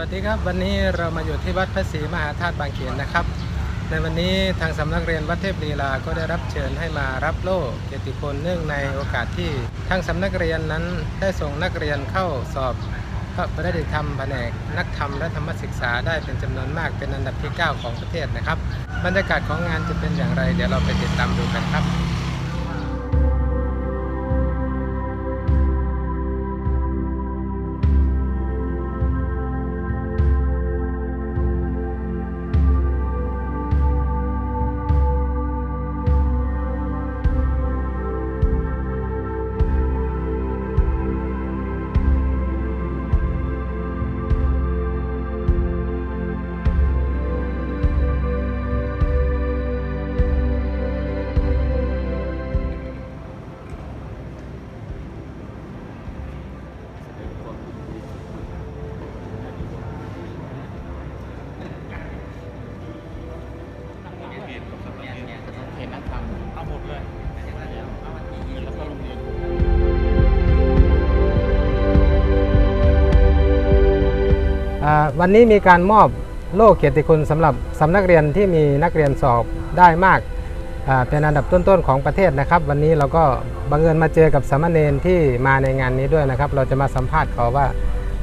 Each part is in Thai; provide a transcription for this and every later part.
วัสดีครับ วันนี้เรามาอยู่ที่วัดพระศรีมหาธาตุบางเขนนะครับ ในวันนี้ทางสำนักเรียนวัดเทพลีลาก็ได้รับเชิญให้มารับโล่เกียรติคุณเนื่องในโอกาสที่ทางสำนักเรียนนั้นได้ส่งนักเรียนเข้าสอบพระประดิษฐธรรมแผนกนักธรรมและธรรมศึกษาได้เป็นจำนวนมากเป็นอันดับที่ 9 ของประเทศนะครับ บรรยากาศของงานจะเป็นอย่างไร เดี๋ยวเราไปติดตามดูกันครับ วันนี้มีการมอบโล่เกียรติคุณสำหรับสำนักเรียนที่มีนักเรียนสอบได้มากอ่าเป็นอันดับต้นๆของประเทศนะครับ วันนี้เราก็บังเอิญมาเจอกับสามเณรที่มาในงานนี้ด้วยนะครับ เราจะมาสัมภาษณ์เขาว่า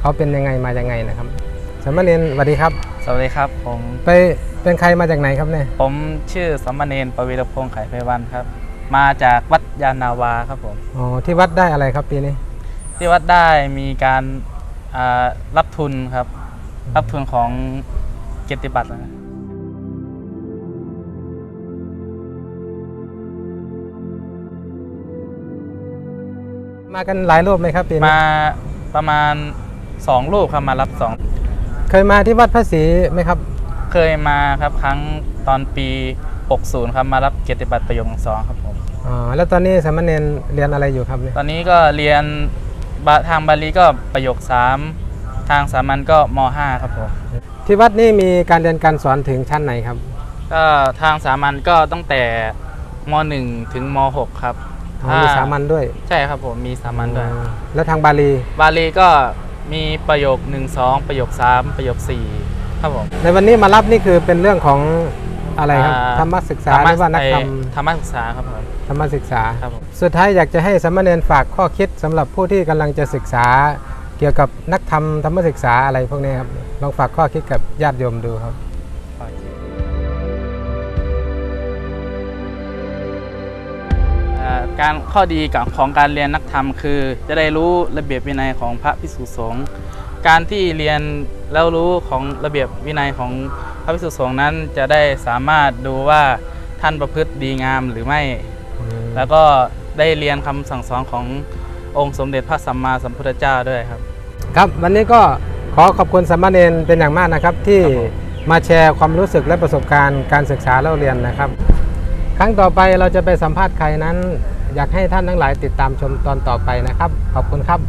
เขาเป็นยังไงมายังไงนะครับสามเณรสวัสดีครับ สวัสดีครับผมไปเป็นใครมาจากไหนครับเนี่ยผมชื่อสัมมาเนนปวีรพงษ์ไขไพวันครับ มาจากวัดยานนาวาครับผมอ๋อที่วัดได้อะไรครับปีนี้ ที่วัดได้มีการอ่ารับทุนครับ รับทุนของเกียรติบัตรนะมากันหลายรูปไหมครับปีนี้มาประมาณ2รูปครับมารับเคยมาที่วัดพระศรีไหมครับ2เคยมาครับครั้งตอนปี 60 ครับมารับเกียรติบัตรประโยคสองครับผม อ๋อแล้วตอนนี้สามเณรเรียนอะไรอยู่ครับเนี่ยตอนนี้ก็เรียนบาทางบาลีก็ประโยค3 ทางสามัญก็ม .5 ครับผมที่วัดนี่มีการเรียนการสอนถึงชั้นไหนครับ ก็ทางสามัญก็ตั้งแต่ม .1 ถึงม .6 ครับอ๋อมีสามัญด้วยใช่ครับผมมีสามัญด้วย อ๋อแล้วทางบาลี บาลีก็มีประโยค 1 2 ประโยค 3 ประโยค 4 ครับผม ในวันนี้มารับนี่คือเป็นเรื่องของอะไรครับอ่า ธรรมศึกษาหรือว่านักธรรมธรรมศึกษาครับผมธรรมศึกษา ครับผม สุดท้ายอยากจะให้สามเณรฝากข้อคิดสำหรับผู้ที่กำลังจะศึกษา เกี่ยวกับนักธรรมธรรมศึกษาอะไรพวกนี้ครับลองฝากข้อคิดกับญาติโยมดูครับการข้อดีของการเรียนนักธรรมคือ จะได้รู้ระเบียบวินัยของพระภิกษุสงฆ์การที่เรียนแล้วรู้ของระเบียบวินัยของพระภิกษุสงฆ์นั้นจะได้สามารถดูว่าท่านประพฤติดีงามหรือไม่ แล้วก็ได้เรียนคำสั่งสอนของ องค์สมเด็จพระสัมมาสัมพุทธเจ้าด้วยครับ ครับวันนี้ก็ขอขอบคุณสามเณรเป็นอย่างมากนะครับ ที่ครับผมมาแชร์ความรู้สึกและประสบการณ์การศึกษาเล่าเรียนนะครับ ครั้งต่อไปเราจะไปสัมภาษณ์ใครนั้น อยากให้ท่านทั้งหลายติดตามชมตอนต่อไปนะครับ ขอบคุณครับ